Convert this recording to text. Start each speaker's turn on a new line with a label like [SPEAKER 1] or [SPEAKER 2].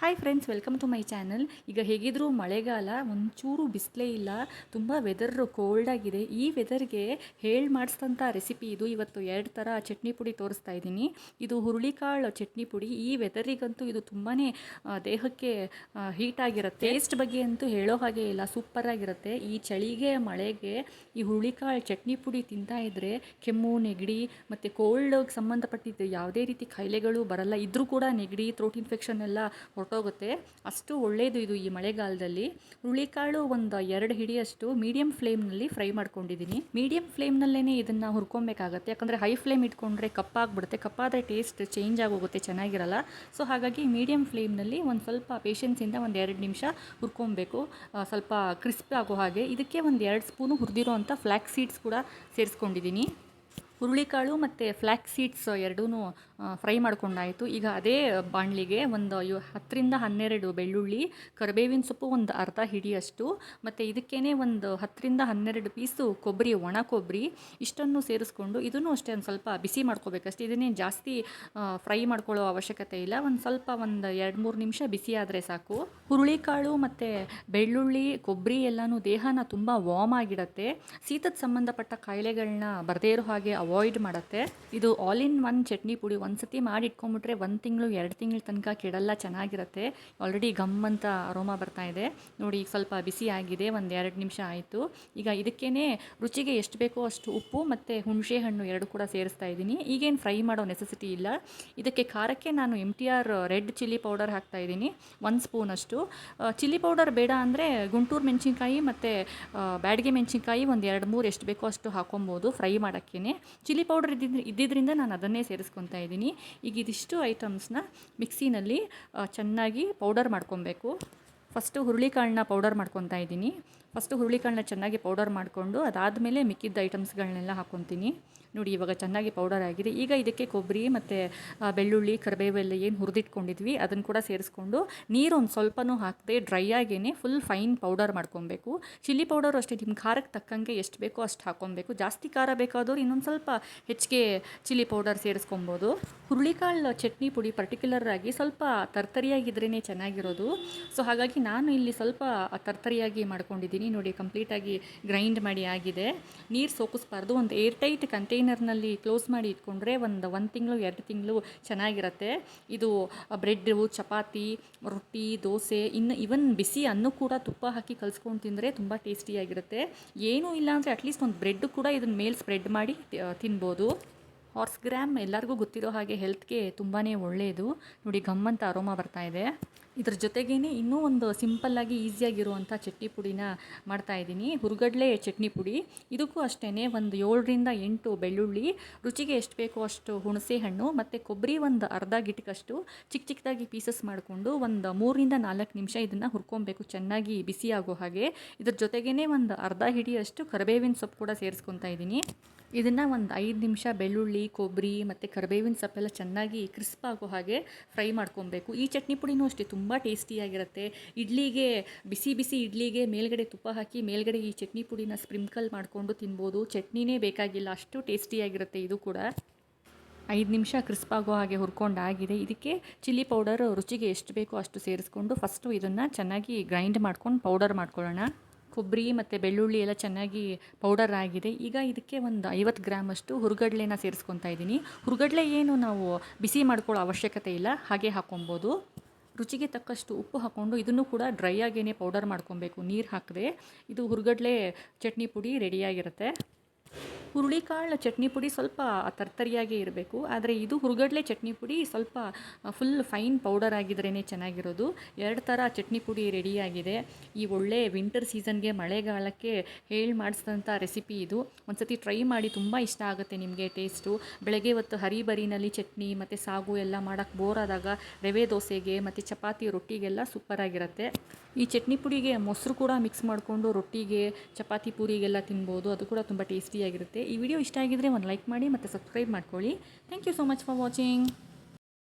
[SPEAKER 1] Hi friends welcome to my channel ಈಗ ಹೇಗಿದ್ರು ಮಳೆಗಾಲ ಒಂಚೂರು ಬಿಸಿಲೇ ಇಲ್ಲ, ತುಂಬ ವೆದರ್ ಕೋಲ್ಡ್ ಆಗಿದೆ. ಈ ವೆದರ್ಗೆ ಹೇಳಿ ಮಾಡಿಸಿದಂಥ ರೆಸಿಪಿ ಇದು. ಇವತ್ತು ಎರಡು ಥರ ಚಟ್ನಿ ಪುಡಿ ತೋರಿಸ್ತಾ ಇದ್ದೀನಿ. ಇದು ಹುರುಳಿಕಾಳು ಚಟ್ನಿ ಪುಡಿ. ಈ ವೆದರಿಗಂತೂ ಇದು ತುಂಬಾ ದೇಹಕ್ಕೆ ಹೀಟ್ ಆಗಿರುತ್ತೆ. ಟೇಸ್ಟ್ ಬಗ್ಗೆ ಅಂತೂ ಹೇಳೋ ಹಾಗೆ ಇಲ್ಲ ಸೂಪರ್ ಆಗಿರುತ್ತೆ. ಈ ಚಳಿಗೆ, ಮಳೆಗೆ ಈ ಹುರುಳಿಕಾಳು ಚಟ್ನಿ ಪುಡಿ ತಿಂತಾ ಇದ್ದರೆ ಕೆಮ್ಮು, ನೆಗಡಿ ಮತ್ತು ಕೋಲ್ಡ್ಗೆ ಸಂಬಂಧಪಟ್ಟಿದ್ದು ಯಾವುದೇ ರೀತಿ ಕಾಯಿಲೆಗಳು ಬರಲ್ಲ. ಇದ್ರೂ ಕೂಡ ನೆಗಡಿ ಥ್ರೋಟ್ ಇನ್ಫೆಕ್ಷನ್ ಎಲ್ಲ ಹೊರಟೋಗುತ್ತೆ. ಅಷ್ಟು ಒಳ್ಳೆಯದು ಇದು ಈ ಮಳೆಗಾಲದಲ್ಲಿ. ಹುರುಳಿಕಾಳು ಒಂದು ಎರಡು ಹಿಡಿಯಷ್ಟು ಮೀಡಿಯಂ ಫ್ಲೇಮ್ನಲ್ಲಿ ಫ್ರೈ ಮಾಡ್ಕೊಂಡಿದ್ದೀನಿ ಮೀಡಿಯಂ ಫ್ಲೇಮ್ನಲ್ಲೇ ಇದನ್ನು ಹುರ್ಕೊಬೇಕಾಗತ್ತೆ ಯಾಕಂದರೆ ಹೈ ಫ್ಲೇಮ್ ಇಟ್ಕೊಂಡ್ರೆ ಕಪ್ಪಾಗ್ಬಿಡುತ್ತೆ. ಕಪ್ಪಾದರೆ ಟೇಸ್ಟ್ ಚೇಂಜ್ ಆಗೋಗುತ್ತೆ, ಚೆನ್ನಾಗಿರಲ್ಲ. ಸೊ ಹಾಗಾಗಿ ಮೀಡಿಯಂ ಫ್ಲೇಮ್ನಲ್ಲಿ ಒಂದು ಸ್ವಲ್ಪ ಪೇಷನ್ಸಿಂದ ಒಂದು ಎರಡು ನಿಮಿಷ ಹುರ್ಕೊಬೇಕು ಸ್ವಲ್ಪ ಕ್ರಿಸ್ಪ್ ಆಗೋ ಹಾಗೆ. ಇದಕ್ಕೆ ಒಂದು ಎರಡು ಸ್ಪೂನು ಹುರಿದಿರೋ ಅಂಥ ಫ್ಲ್ಯಾಕ್ ಸೀಡ್ಸ್ ಕೂಡ ಸೇರಿಸ್ಕೊಂಡಿದ್ದೀನಿ ಹುರುಳಿಕಾಳು ಮತ್ತು ಫ್ಲ್ಯಾಕ್ಸ್ ಸೀಡ್ಸ್ ಎರಡೂ ಫ್ರೈ ಮಾಡ್ಕೊಂಡಾಯಿತು. ಈಗ ಅದೇ ಬಾಣಲಿಗೆ ಒಂದು ಯು, ಹತ್ತರಿಂದ ಹನ್ನೆರಡು ಬೆಳ್ಳುಳ್ಳಿ, ಕರಿಬೇವಿನ ಸೊಪ್ಪು ಒಂದು ಅರ್ಧ ಹಿಡಿಯಷ್ಟು, ಮತ್ತು ಇದಕ್ಕೇ ಒಂದು ಹತ್ತರಿಂದ ಹನ್ನೆರಡು ಪೀಸು ಕೊಬ್ಬರಿ, ಒಣ ಕೊಬ್ಬರಿ ಇಷ್ಟನ್ನು ಸೇರಿಸ್ಕೊಂಡು ಇದನ್ನು ಅಷ್ಟೇ ಒಂದು ಸ್ವಲ್ಪ ಬಿಸಿ ಮಾಡ್ಕೋಬೇಕಷ್ಟೇ. ಇದನ್ನೇ ಜಾಸ್ತಿ ಫ್ರೈ ಮಾಡ್ಕೊಳ್ಳೋ ಅವಶ್ಯಕತೆ ಇಲ್ಲ. ಒಂದು ಸ್ವಲ್ಪ ಒಂದು ಎರಡು ಮೂರು ನಿಮಿಷ ಬಿಸಿ ಆದರೆ ಸಾಕು. ಹುರುಳಿಕಾಳು ಮತ್ತು ಬೆಳ್ಳುಳ್ಳಿ, ಕೊಬ್ಬರಿ ಎಲ್ಲನೂ ದೇಹನ ತುಂಬ ವಾಮ್ ಆಗಿಡತ್ತೆ. ಶೀತದ ಸಂಬಂಧಪಟ್ಟ ಕಾಯಿಲೆಗಳನ್ನ ಬರದೇ ಇರೋ ಹಾಗೆ ಅವಾಯ್ಡ್ ಮಾಡುತ್ತೆ. ಇದು ಆಲ್ ಇನ್ ಒನ್ ಚಟ್ನಿ ಪುಡಿ ಒಂದು ಸತಿ ಮಾಡಿ ಇಟ್ಕೊಂಬಿಟ್ರೆ ಒಂದು ತಿಂಗಳು, ಎರಡು ತಿಂಗಳ ತನಕ ಕೆಡಲ್ಲ, ಚೆನ್ನಾಗಿರುತ್ತೆ. ಆಲ್ರೆಡಿ ಗಮ್ ಅಂತ ಅರೋಮ ಬರ್ತಾ ಇದೆ. ನೋಡಿ, ಈಗ ಸ್ವಲ್ಪ ಬಿಸಿ ಆಗಿದೆ, ಒಂದು ಎರಡು ನಿಮಿಷ ಆಯಿತು. ಈಗ ಇದಕ್ಕೇ ರುಚಿಗೆ ಎಷ್ಟು ಬೇಕೋ ಅಷ್ಟು ಉಪ್ಪು ಮತ್ತು ಹುಣಸೆ ಹಣ್ಣು ಎರಡು ಕೂಡ ಸೇರಿಸ್ತಾ ಇದ್ದೀನಿ. ಈಗೇನು ಫ್ರೈ ಮಾಡೋ ನೆಸೆಸಿಟಿ ಇಲ್ಲ. ಇದಕ್ಕೆ ಖಾರಕ್ಕೆ ನಾನು M T R red chilli powder ಹಾಕ್ತಾ ಇದ್ದೀನಿ. ಒಂದು ಸ್ಪೂನಷ್ಟು ಚಿಲ್ಲಿ ಪೌಡರ್ ಬೇಡ ಅಂದರೆ ಗುಂಟೂರು ಮೆಣಸಿನ್ಕಾಯಿ ಮತ್ತು ಬ್ಯಾಡಗೆ ಮೆಣಸಿನ್ಕಾಯಿ ಒಂದು ಎರಡು ಮೂರು ಎಷ್ಟು ಬೇಕೋ ಅಷ್ಟು ಹಾಕೊಬೋದು ಫ್ರೈ ಮಾಡೋಕ್ಕೇ ಚಿಲ್ಲಿ ಪೌಡರ್ ಇದ್ದಿದ್ದು ಇದ್ದಿದ್ದರಿಂದ ನಾನು ಅದನ್ನೇ ಸೇರಿಸ್ಕೊತಾ ಇದ್ದೀನಿ. ಈಗ ಇದಿಷ್ಟು ಐಟಮ್ಸ್ನ ಮಿಕ್ಸಿನಲ್ಲಿ ಚೆನ್ನಾಗಿ ಪೌಡರ್ ಮಾಡ್ಕೊಬೇಕು. ಫಸ್ಟು ಹುರುಳಿಕಾಳನ್ನ ಪೌಡರ್ ಮಾಡ್ಕೊತಾ ಇದ್ದೀನಿ. ಫಸ್ಟು ಹುರುಳಿಕಾಳನ್ನ ಚೆನ್ನಾಗಿ ಪೌಡರ್ ಮಾಡಿಕೊಂಡು ಅದಾದಮೇಲೆ ಮಿಕ್ಕಿದ್ದ ಐಟಮ್ಸ್ಗಳನ್ನೆಲ್ಲ ಹಾಕ್ಕೊತೀನಿ ನೋಡಿ, ಇವಾಗ ಚೆನ್ನಾಗಿ ಪೌಡರ್ ಆಗಿದೆ. ಈಗ ಇದಕ್ಕೆ ಕೊಬ್ಬರಿ ಮತ್ತು ಬೆಳ್ಳುಳ್ಳಿ, ಕರಿಬೇವು ಎಲ್ಲ ಏನು ಹುರಿದಿಟ್ಕೊಂಡಿದ್ವಿ ಅದನ್ನು ಕೂಡ ಸೇರಿಸ್ಕೊಂಡು ನೀರು ಒಂದು ಸ್ವಲ್ಪನೂ ಹಾಕದೆ ಡ್ರೈ ಆಗೇ ಫುಲ್ ಫೈನ್ ಪೌಡರ್ ಮಾಡ್ಕೊಬೇಕು. ಚಿಲ್ಲಿ ಪೌಡರು ಅಷ್ಟೇ ನಿಮ್ಮ ಖಾರಕ್ಕೆ ತಕ್ಕಂಗೆ ಎಷ್ಟು ಬೇಕೋ ಅಷ್ಟು ಹಾಕ್ಕೊಬೇಕು ಜಾಸ್ತಿ ಖಾರ ಬೇಕಾದವ್ರು ಇನ್ನೊಂದು ಸ್ವಲ್ಪ ಹೆಚ್ಚಿಗೆ ಚಿಲ್ಲಿ ಪೌಡರ್ ಸೇರಿಸ್ಕೊಬೋದು. ಹುರುಳಿಕಾಳು ಚಟ್ನಿ ಪುಡಿ ಪರ್ಟಿಕ್ಯುಲರ್ ಆಗಿ ಸ್ವಲ್ಪ ತರ್ತರಿಯಾಗಿದ್ರೇ ಚೆನ್ನಾಗಿರೋದು. ಸೊ, ಹಾಗಾಗಿ ನಾನು ಇಲ್ಲಿ ಸ್ವಲ್ಪ ತರ್ತರಿಯಾಗಿ ಮಾಡ್ಕೊಂಡಿದ್ದೀನಿ. ನೋಡಿ, ಕಂಪ್ಲೀಟಾಗಿ ಗ್ರೈಂಡ್ ಮಾಡಿ ಆಗಿದೆ. ನೀರು ಸೋಕಿಸ್ಬಾರ್ದು. ಒಂದು ಏರ್ ಟೈಟ್ ಕಂಟೈನರ್ನಲ್ಲಿ ಕ್ಲೋಸ್ ಮಾಡಿ ಇಟ್ಕೊಂಡ್ರೆ ಒಂದು ಒಂದು ತಿಂಗಳು, ಎರಡು ತಿಂಗಳು ಚೆನ್ನಾಗಿರುತ್ತೆ. ಇದು ಬ್ರೆಡ್ಡು ಚಪಾತಿ, ರೊಟ್ಟಿ, ದೋಸೆ, ಇನ್ನು ಇವನ್ ಬಿಸಿ ಅನ್ನು ಕೂಡ ತುಪ್ಪ ಹಾಕಿ ಕಲಿಸ್ಕೊಂಡು ತಿಂದರೆ ತುಂಬ ಟೇಸ್ಟಿಯಾಗಿರುತ್ತೆ. ಏನೂ ಇಲ್ಲ ಅಂದರೆ ಅಟ್ಲೀಸ್ಟ್ ಒಂದು ಬ್ರೆಡ್ ಕೂಡ ಇದನ್ನ ಮೇಲೆ ಸ್ಪ್ರೆಡ್ ಮಾಡಿ ತಿನ್ಬೋದು. ಹಾರ್ಸ್ ಗ್ರಾಮ್ ಎಲ್ಲರಿಗೂ ಗೊತ್ತಿರೋ ಹಾಗೆ ಹೆಲ್ತ್ಗೆ ತುಂಬಾ ಒಳ್ಳೆಯದು ನೋಡಿ, ಗಮ್ಮಂತ ಅರೋಮಾ ಬರ್ತಾ ಇದೆ. ಇದ್ರ ಜೊತೆಗೇ ಇನ್ನೂ ಒಂದು ಸಿಂಪಲ್ಲಾಗಿ ಈಸಿಯಾಗಿರುವಂಥ ಚಟ್ನಿ ಪುಡಿನ ಮಾಡ್ತಾ ಇದ್ದೀನಿ. ಹುರುಗಡಲೆ ಚಟ್ನಿ ಪುಡಿ. ಇದಕ್ಕೂ ಅಷ್ಟೇ ಒಂದು ಏಳರಿಂದ ಎಂಟು ಬೆಳ್ಳುಳ್ಳಿ, ರುಚಿಗೆ ಎಷ್ಟು ಬೇಕೋ ಅಷ್ಟು ಹುಣಸೆ ಹಣ್ಣು ಮತ್ತು ಕೊಬ್ಬರಿ ಒಂದು ಅರ್ಧ ಗಿಟಕಷ್ಟು ಚಿಕ್ಕ ಚಿಕ್ಕದಾಗಿ ಪೀಸಸ್ ಮಾಡಿಕೊಂಡು ಒಂದು ಮೂರರಿಂದ ನಾಲ್ಕು ನಿಮಿಷ ಇದನ್ನು ಹುರ್ಕೊಬೇಕು. ಚೆನ್ನಾಗಿ ಬಿಸಿ ಆಗೋ ಹಾಗೆ. ಇದ್ರ ಜೊತೆಗೇ ಒಂದು ಅರ್ಧ ಹಿಡಿಯಷ್ಟು ಕರಿಬೇವಿನ ಸೊಪ್ಪು ಕೂಡ ಸೇರಿಸ್ಕೊತಾ ಇದ್ದೀನಿ. ಇದನ್ನು ಒಂದು ಐದು ನಿಮಿಷ ಬೆಳ್ಳುಳ್ಳಿ, ಕೊಬ್ಬರಿ ಮತ್ತು ಕರಿಬೇವಿನ ಸೊಪ್ಪೆಲ್ಲ ಚೆನ್ನಾಗಿ ಕ್ರಿಸ್ಪ್ ಆಗೋ ಹಾಗೆ ಫ್ರೈ ಮಾಡ್ಕೊಬೇಕು. ಈ ಚಟ್ನಿ ಪುಡಿನೂ ಅಷ್ಟೇ, ತುಂಬ ಟೇಸ್ಟಿಯಾಗಿರುತ್ತೆ. ಇಡ್ಲಿಗೆ ಬಿಸಿ ಬಿಸಿ ಇಡ್ಲಿಗೆ ಮೇಲ್ಗಡೆ ತುಪ್ಪ ಹಾಕಿ ಮೇಲ್ಗಡೆ ಈ ಚಟ್ನಿ ಪುಡಿನ ಸ್ಪ್ರಿಂಕಲ್ ಮಾಡಿಕೊಂಡು ತಿನ್ಬೋದು. ಚಟ್ನಿನೇ ಬೇಕಾಗಿಲ್ಲ, ಅಷ್ಟು ಟೇಸ್ಟಿಯಾಗಿರುತ್ತೆ ಇದು ಕೂಡ. ಐದು ನಿಮಿಷ ಕ್ರಿಸ್ಪ್ ಆಗೋ ಹಾಗೆ ಹುರ್ಕೊಂಡಾಗಿದೆ ಇದಕ್ಕೆ ಚಿಲ್ಲಿ ಪೌಡರ್ ರುಚಿಗೆ ಎಷ್ಟು ಬೇಕೋ ಅಷ್ಟು ಸೇರಿಸ್ಕೊಂಡು ಫಸ್ಟು ಇದನ್ನು ಚೆನ್ನಾಗಿ ಗ್ರೈಂಡ್ ಮಾಡ್ಕೊಂಡು ಪೌಡರ್ ಮಾಡ್ಕೊಳ್ಳೋಣ. ಕೊಬ್ಬರಿ ಮತ್ತು ಬೆಳ್ಳುಳ್ಳಿ ಎಲ್ಲ ಚೆನ್ನಾಗಿ ಪೌಡರ್ ಆಗಿದೆ. ಈಗ ಇದಕ್ಕೆ ಒಂದು ಐವತ್ತು ಗ್ರಾಮಷ್ಟು ಹುರುಗಡ್ಲೆನ ಸೇರಿಸ್ಕೊತಾ ಇದ್ದೀನಿ. ಹುರುಗಡ್ಲೆ ಏನು ನಾವು ಬಿಸಿ ಮಾಡ್ಕೊಳ್ಳೋ ಅವಶ್ಯಕತೆ ಇಲ್ಲ, ಹಾಗೆ ಹಾಕ್ಕೊಬೋದು ರುಚಿಗೆ ತಕ್ಕಷ್ಟು ಉಪ್ಪು ಹಾಕ್ಕೊಂಡು ಇದನ್ನು ಕೂಡ ಡ್ರೈ ಆಗೇನೆ ಪೌಡರ್ ಮಾಡ್ಕೊಬೇಕು. ನೀರು ಹಾಕದೆ. ಇದು ಹುರ್ಗಡ್ಲೆ ಚಟ್ನಿ ಪುಡಿ ರೆಡಿಯಾಗಿರುತ್ತೆ ಹುರುಳಿಕಾಳು ಚಟ್ನಿ ಪುಡಿ ಸ್ವಲ್ಪ ತರ್ತರಿಯಾಗೇ ಇರಬೇಕು. ಆದರೆ ಇದು ಹುರುಗಡ್ಲೆ ಚಟ್ನಿ ಪುಡಿ ಸ್ವಲ್ಪ ಫುಲ್ ಫೈನ್ ಪೌಡರ್ ಆಗಿದ್ರೇ ಚೆನ್ನಾಗಿರೋದು. ಎರಡು ಥರ ಚಟ್ನಿ ಪುಡಿ ರೆಡಿಯಾಗಿದೆ ಈ ಒಳ್ಳೆ ವಿಂಟರ್ ಸೀಸನ್ಗೆ ಮಳೆಗಾಲಕ್ಕೆ ಹೇಳಿ ಮಾಡಿಸಿದಂಥ ರೆಸಿಪಿ ಇದು. ಒಂದ್ಸತಿ ಟ್ರೈ ಮಾಡಿ ತುಂಬ ಇಷ್ಟ ಆಗುತ್ತೆ ನಿಮಗೆ ಟೇಸ್ಟು ಬೆಳಗ್ಗೆ ಹೊತ್ತು ಹರಿಬರಿನಲ್ಲಿ ಚಟ್ನಿ ಮತ್ತು ಸಾಗು ಎಲ್ಲ ಮಾಡೋಕ್ಕೆ ಬೋರ್ ಆದಾಗ ರವೆ ದೋಸೆಗೆ ಮತ್ತು ಚಪಾತಿ ರೊಟ್ಟಿಗೆಲ್ಲ ಸೂಪರಾಗಿರುತ್ತೆ ಈ ಚಟ್ನಿ ಪುಡಿಗೆ ಮೊಸರು ಕೂಡ ಮಿಕ್ಸ್ ಮಾಡಿಕೊಂಡು ರೊಟ್ಟಿಗೆ, ಚಪಾತಿ ಪೂರಿಗೆಲ್ಲ ತಿನ್ಬೋದು. ಅದು ಕೂಡ ತುಂಬ ಟೇಸ್ಟಿಯಾಗಿರುತ್ತೆ ಈ ವಿಡಿಯೋ ಇಷ್ಟ ಆಗಿದ್ದರೆ ಒಂದು ಲೈಕ್ ಮಾಡಿ ಮತ್ತು ಸಬ್ಸ್ಕ್ರೈಬ್ ಮಾಡ್ಕೊಳ್ಳಿ. Thank you so much for watching